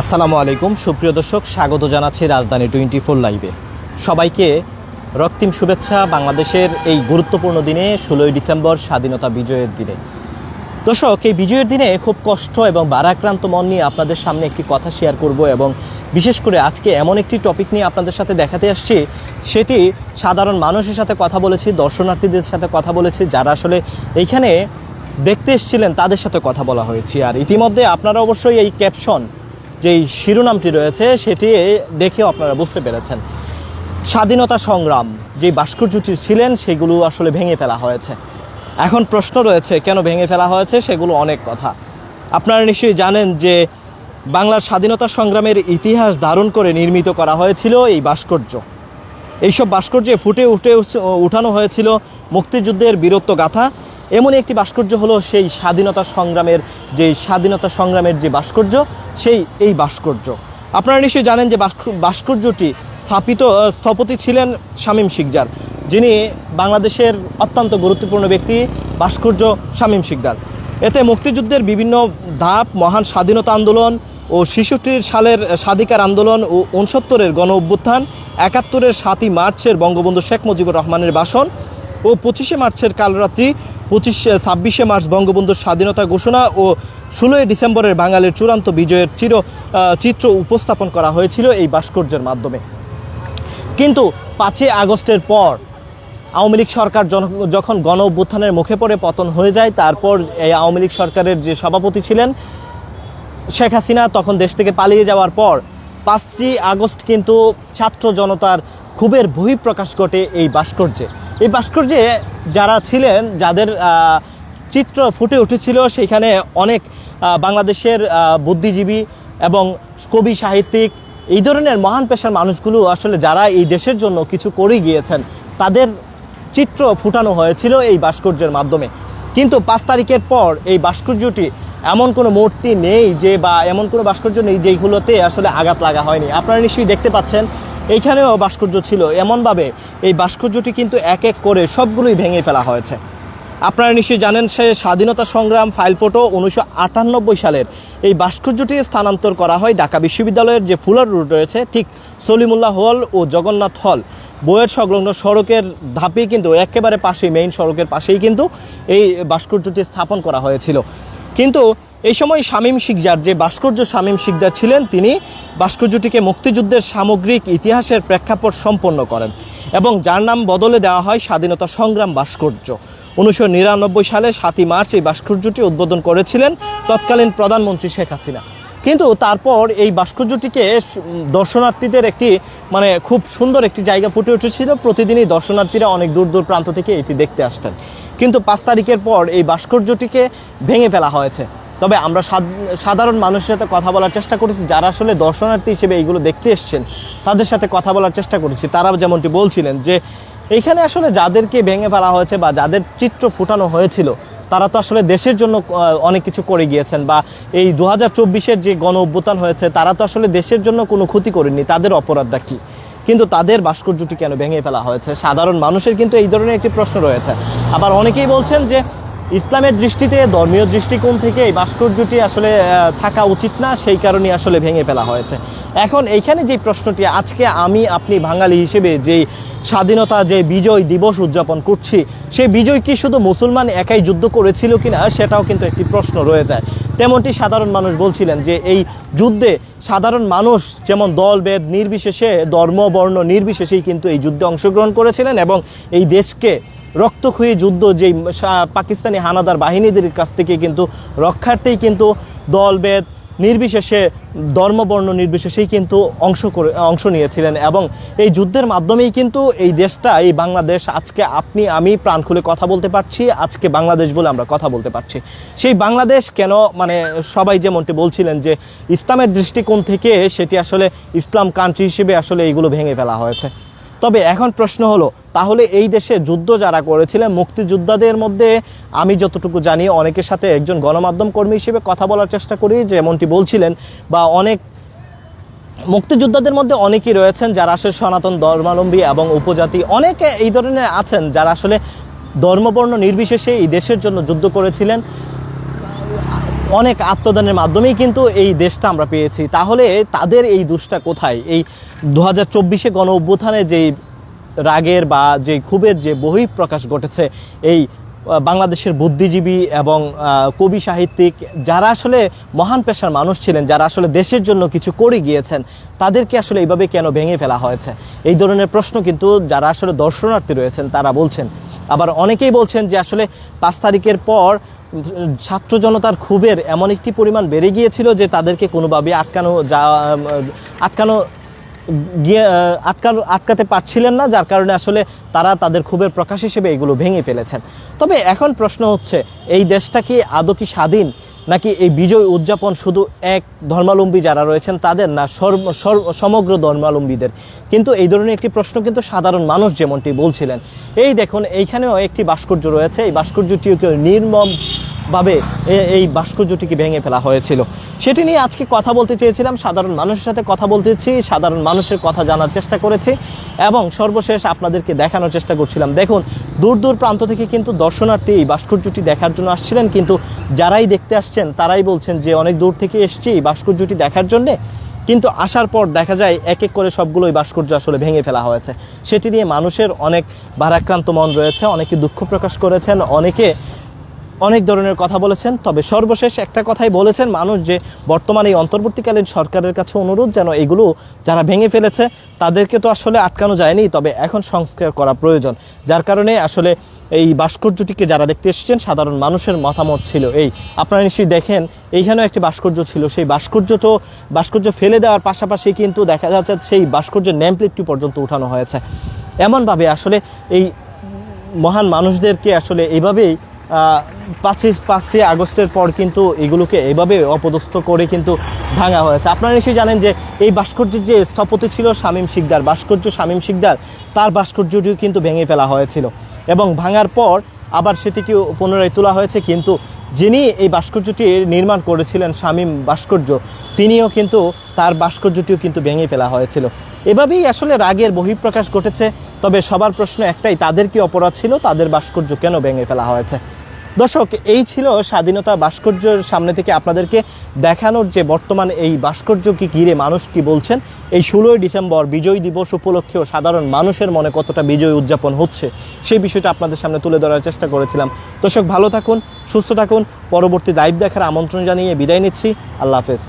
আসসালামু আলাইকুম। সুপ্রিয় দর্শক, স্বাগত জানাচ্ছি রাজধানী টোয়েন্টি ফোর লাইভে। সবাইকে রক্তিম শুভেচ্ছা বাংলাদেশের এই গুরুত্বপূর্ণ দিনে, ষোলোই ডিসেম্বর স্বাধীনতা বিজয়ের দিনে। দর্শক, এই বিজয়ের দিনে খুব কষ্ট এবং বারাক্রান্ত মন নিয়ে আপনাদের সামনে একটি কথা শেয়ার করব এবং বিশেষ করে আজকে এমন একটি টপিক নিয়ে আপনাদের সাথে দেখাতে আসছি। সেটি সাধারণ মানুষের সাথে কথা বলেছি, দর্শনার্থীদের সাথে কথা বলেছি, যারা আসলে এইখানে দেখতে এসেছিলেন, তাদের সাথে কথা বলা হয়েছে। আর ইতিমধ্যে আপনারা অবশ্যই এই ক্যাপশন যেই শিরোনামটি রয়েছে, সেটি দেখেও আপনারা বুঝতে পেরেছেন। স্বাধীনতা সংগ্রাম, যে ভাস্কর্যটি ছিলেন, সেগুলো আসলে ভেঙে ফেলা হয়েছে। এখন প্রশ্ন রয়েছে, কেন ভেঙে ফেলা হয়েছে, সেগুলো অনেক কথা। আপনারা নিশ্চয়ই জানেন যে বাংলার স্বাধীনতা সংগ্রামের ইতিহাস ধারণ করে নির্মিত করা হয়েছিল এই ভাস্কর্য। এইসব ভাস্কর্যে ফুটে উঠে উঠানো হয়েছিল মুক্তিযুদ্ধের বীরত্ব গাথা। এমন একটি ভাস্কর্য হলো সেই স্বাধীনতা সংগ্রামের যে স্বাধীনতা সংগ্রামের যে ভাস্কর্য সেই, এই ভাস্কর্য। আপনারা নিশ্চয়ই জানেন যে ভাস্ক- ভাস্কর্যটি স্থাপিত স্থপতি ছিলেন শামীম শিকদার, যিনি বাংলাদেশের অত্যন্ত গুরুত্বপূর্ণ ব্যক্তি, ভাস্কর্য শামীম শিকদার। এতে মুক্তিযুদ্ধের বিভিন্ন ধাপ, মহান স্বাধীনতা আন্দোলন ও শিশুটির সালের স্বাধিকার আন্দোলন ও উনসত্তরের গণ অভ্যুত্থান, একাত্তরের সাতই মার্চের বঙ্গবন্ধু শেখ মুজিবুর রহমানের ভাষণ ও পঁচিশে মার্চের কালরাত্রি, পঁচিশে, ছাব্বিশে মার্চ বঙ্গবন্ধুর স্বাধীনতা ঘোষণা ও ষোলোই ডিসেম্বরের বাঙালির চূড়ান্ত বিজয়ের চির চিত্র উপস্থাপন করা হয়েছিল এই ভাস্কর্যের মাধ্যমে। কিন্তু পাঁচই আগস্টের পর আওয়ামী লীগ সরকার যখন গণ অভ্যুত্থানের মুখে পড়ে পতন হয়ে যায়, তারপর এই আওয়ামী লীগ সরকারের যে সভাপতি ছিলেন শেখ হাসিনা, তখন দেশ থেকে পালিয়ে যাওয়ার পর পাঁচই আগস্ট কিন্তু ছাত্র জনতার ক্ষোভের বহিঃপ্রকাশ ঘটে এই ভাস্কর্যে। এই ভাস্কর্যে যারা ছিলেন, যাদের চিত্র ফুটে উঠেছিল সেখানে অনেক বাংলাদেশের বুদ্ধিজীবী এবং কবি সাহিত্যিক এই ধরনের মহান পেশার মানুষগুলো আসলে যারা এই দেশের জন্য কিছু করে গিয়েছেন, তাদের চিত্র ফুটানো হয়েছিল এই ভাস্কর্যের মাধ্যমে। কিন্তু পাঁচ তারিখের পর এই ভাস্কর্যটি এমন কোনো মূর্তি নেই যে বা এমন কোনো ভাস্কর্য নেই যেইগুলোতে আসলে আঘাত লাগা হয়নি। আপনারা নিশ্চয়ই দেখতে পাচ্ছেন, এইখানেও ভাস্কর্য ছিল। এমনভাবে এই ভাস্কর্যটি কিন্তু এক এক করে সবগুলোই ভেঙে ফেলা হয়েছে। আপনারা নিশ্চয়ই জানেন সে স্বাধীনতা সংগ্রাম ফাইল ফটো উনিশশো আটানব্বই সালের এই ভাস্কর্যটি স্থানান্তর করা হয় ঢাকা বিশ্ববিদ্যালয়ের যে ফুলার রুট রয়েছে, ঠিক সলিমুল্লাহ হল ও জগন্নাথ হল। বইয়ের সংলগ্ন সড়কের ধাপে কিন্তু, একেবারে পাশেই মেইন সড়কের পাশেই কিন্তু এই ভাস্কর্যটি স্থাপন করা হয়েছিল। কিন্তু এই সময় শামীম শিকদার, যে ভাস্কর্য শামীম শিকদার ছিলেন, তিনি ভাস্কর্যটিকে মুক্তিযুদ্ধের সামগ্রিক ইতিহাসের প্রেক্ষাপট সম্পন্ন করেন এবং যার নাম বদলে দেওয়া হয় স্বাধীনতা সংগ্রাম ভাস্কর্য। উনিশশো নিরানব্বই সালে সাতই মার্চ এই ভাস্কর্যটি উদ্বোধন করেছিলেন তৎকালীন প্রধানমন্ত্রী শেখ হাসিনা। কিন্তু তারপর এই ভাস্কর্যটিকে দর্শনার্থীদের একটি মানে খুব সুন্দর একটি জায়গা ফুটে উঠেছিল। প্রতিদিনই দর্শনার্থীরা অনেক দূর দূর প্রান্ত থেকে এটি দেখতে আসতেন। কিন্তু পাঁচ তারিখের পর এই ভাস্কর্যটিকে ভেঙে ফেলা হয়েছে। তবে আমরা সাধারণ মানুষের সাথে কথা বলার চেষ্টা করেছি। যারা আসলে দর্শনার্থী হিসেবে এইগুলো দেখতে এসছেন, তাদের সাথে কথা বলার চেষ্টা করেছি। তারা যেমনটি বলছিলেন যে এইখানে আসলে যাদেরকে ভেঙে ফেলা হয়েছে বা যাদের চিত্র ফুটানো হয়েছিল, তারা তো আসলে দেশের জন্য অনেক কিছু করে গিয়েছেন বা এই দু হাজার যে গণ অভ্যুত্থান হয়েছে, তারা তো আসলে দেশের জন্য কোনো ক্ষতি করেনি তাদের অপরাধটা কী? কিন্তু তাদের ভাস্কর্যটি কেন ভেঙে ফেলা হয়েছে? সাধারণ মানুষের কিন্তু এই ধরনের একটি প্রশ্ন রয়েছে। আবার অনেকেই বলছেন যে ইসলামের দৃষ্টিতে, ধর্মীয় দৃষ্টিকোণ থেকে এই ভাস্কর্যটি আসলে থাকা উচিত না, সেই কারণেই আসলে ভেঙে ফেলা হয়েছে। এখন এইখানে যে প্রশ্নটি, আজকে আমি, আপনি বাঙালি হিসেবে যেই স্বাধীনতা, যে বিজয় দিবস উদযাপন করছি, সেই বিজয় কি শুধু মুসলমান একাই যুদ্ধ করেছিল কিনা, সেটাও কিন্তু একটি প্রশ্ন রয়ে যায়। তেমনটি সাধারণ মানুষ বলছিলেন যে এই যুদ্ধে সাধারণ মানুষ, যেমন দল, বেদ, নির্বিশেষে, ধর্ম, বর্ণ নির্বিশেষেই কিন্তু এই যুদ্ধে অংশগ্রহণ করেছিলেন এবং এই দেশকে রক্তক্ষয়ী যুদ্ধ যেই পাকিস্তানি হানাদার বাহিনীদের কাছ থেকে কিন্তু রক্ষার্থেই কিন্তু দলভেদ নির্বিশেষে, ধর্মবর্ণ নির্বিশেষেই কিন্তু অংশ করে, অংশ নিয়েছিলেন এবং এই যুদ্ধের মাধ্যমেই কিন্তু এই দেশটা, এই বাংলাদেশ, আজকে আপনি, আমি প্রাণ খুলে কথা বলতে পারছি, আজকে বাংলাদেশ বলে আমরা কথা বলতে পারছি। সেই বাংলাদেশ কেন মানে সবাই যেমনটি বলছিলেন যে ইসলামের দৃষ্টিকোণ থেকে সেটি আসলে ইসলাম কান্ট্রি হিসেবে আসলে এইগুলো ভেঙে ফেলা হয়েছে। তবে এখন প্রশ্ন হলো, তাহলে এই দেশে যুদ্ধ যারা করেছিলেন, মুক্তিযোদ্ধাদের মধ্যে আমি যতটুকু জানি, অনেকের সাথে একজন গণমাধ্যম কর্মী হিসেবে কথা বলার চেষ্টা করি, যেমনটি বলছিলেন, বা অনেক মুক্তিযোদ্ধাদের মধ্যে অনেকেই রয়েছেন যারা আসলে সনাতন ধর্মাবলম্বী এবং উপজাতি। অনেকে এই ধরনের আছেন যারা আসলে ধর্মবর্ণ নির্বিশেষে এই দেশের জন্য যুদ্ধ করেছিলেন। অনেক আত্মদানের মাধ্যমেই কিন্তু এই দেশটা আমরা পেয়েছি। তাহলে তাদের এই দোষটা কোথায়? এই দু হাজার চব্বিশে গণ অভ্যুত্থানে যেই রাগের বা যে ক্ষোভের যে বহিঃপ্রকাশ ঘটেছে, এই বাংলাদেশের বুদ্ধিজীবী এবং কবি সাহিত্যিক যারা আসলে মহান পেশার মানুষ ছিলেন, যারা আসলে দেশের জন্য কিছু করে গিয়েছেন, তাদেরকে আসলে এইভাবে কেন ভেঙে ফেলা হয়েছে? এই ধরনের প্রশ্ন কিন্তু যারা আসলে দর্শনার্থী রয়েছেন, তারা বলছেন। আবার অনেকেই বলছেন যে আসলে পাঁচ তারিখের পর ছাত্র জনতার ক্ষোভের এমন একটি পরিমাণ বেড়ে গিয়েছিল যে তাদেরকে কোনোভাবে আটকানো যা আটকানো গিয়ে আটকানো, আটকাতে পারছিলেন না, যার কারণে আসলে তারা তাদের ক্ষোভের প্রকাশ হিসেবে এগুলো ভেঙে ফেলেছেন। তবে এখন প্রশ্ন হচ্ছে, এই দেশটা কি আদৌ কি স্বাধীন? নাকি এই বিজয় উদযাপন শুধু এক ধর্মালম্বী যারা রয়েছেন তাদের না সমগ্র ধর্মালম্বীদের কিন্তু এই ধরনের একটি প্রশ্ন কিন্তু সাধারণ মানুষ যেমনটি বলছিলেন। এই দেখুন, এইখানেও একটি ভাস্কর্য রয়েছে। এই ভাস্কর্যটিকে নির্মম ভাবে এই ভাস্কর্যটিকে ভেঙে ফেলা হয়েছিল। সেটি নিয়ে আজকে কথা বলতে চেয়েছিলাম। সাধারণ মানুষের সাথে কথা বলতেছি, সাধারণ মানুষের কথা জানার চেষ্টা করেছি। এবং সর্বশেষ আপনাদেরকে দেখানোর চেষ্টা করছিলাম। দেখুন, দূর দূর প্রান্ত থেকে কিন্তু দর্শনার্থী এই ভাস্কর্যটি দেখার জন্য আসছিলেন, কিন্তু যারাই দেখতে আসছেন, তারাই বলছেন যে অনেক দূর থেকে এসছি এই ভাস্কর্যটি দেখার জন্যে। কিন্তু আসার পর দেখা যায় এক এক করে সবগুলোই ভাস্কর্য আসলে ভেঙে ফেলা হয়েছে। সেটি নিয়ে মানুষের অনেক ভারাক্রান্ত মন রয়েছে, অনেকে দুঃখ প্রকাশ করেছেন, অনেকে অনেক ধরনের কথা বলেছেন তবে সর্বশেষ একটা কথাই বলেছেন মানুষ যে বর্তমানে এই অন্তর্বর্তীকালীন সরকারের কাছে অনুরোধ যেন এগুলো যারা ভেঙে ফেলেছে তাদেরকে তো আসলে আটকানো যায়নি তবে এখন সংস্কার করা প্রয়োজন। যার কারণে আসলে এই ভাস্কর্যটিকে যারা দেখতে এসেছেন সাধারণ মানুষের মতামত ছিল এই। আপনারা নিশ্চয়ই দেখেন এইখানেও একটি ভাস্কর্য ছিল সেই ভাস্কর্য তো ভাস্কর্য ফেলে দেওয়ার পাশাপাশি কিন্তু দেখা যাচ্ছে সেই ভাস্কর্যের নেমপ্লেটটি পর্যন্ত উঠানো হয়েছে। এমনভাবে আসলে এই মহান মানুষদেরকে আসলে এইভাবেই আহ, পাঁচই পাঁচই আগস্টের পর কিন্তু এগুলোকে এভাবে অপদস্থ করে কিন্তু ভাঙা হয়েছে। আপনারা নিশ্চয়ই জানেন যে এই ভাস্কর্যের যে স্থপতি ছিল শামীম শিকদার, ভাস্কর্য শামীম শিকদার, তার ভাস্কর্যটিও কিন্তু ভেঙে ফেলা হয়েছিল এবং ভাঙার পর আবার সেটিকে পুনরায় তোলা হয়েছে। কিন্তু যিনি এই ভাস্কর্যটি নির্মাণ করেছিলেন, শামীম ভাস্কর্য, তিনিও কিন্তু তার ভাস্কর্যটিও কিন্তু ভেঙে ফেলা হয়েছিল। এভাবেই আসলে রাগের বহিঃপ্রকাশ ঘটেছে। তবে সবার প্রশ্ন একটাই, তাদের কি অপরাধ ছিল? তাদের ভাস্কর্য কেন ভেঙে ফেলা হয়েছে? দর্শক, এই ছিল স্বাধীনতা ভাস্কর্যের সামনে থেকে আপনাদেরকে দেখানোর যে বর্তমান এই ভাস্কর্যকে ঘিরে মানুষ কি বলছেন। এই ষোলোই ডিসেম্বর বিজয় দিবস উপলক্ষেও সাধারণ মানুষের মনে কতটা বিজয় উদযাপন হচ্ছে, সেই বিষয়টা আপনাদের সামনে তুলে ধরার চেষ্টা করেছিলাম। দর্শক, ভালো থাকুন, সুস্থ থাকুন। পরবর্তী দায়িত্ব দেখার আমন্ত্রণ জানিয়ে বিদায় নিচ্ছি। আল্লাহ হাফেজ।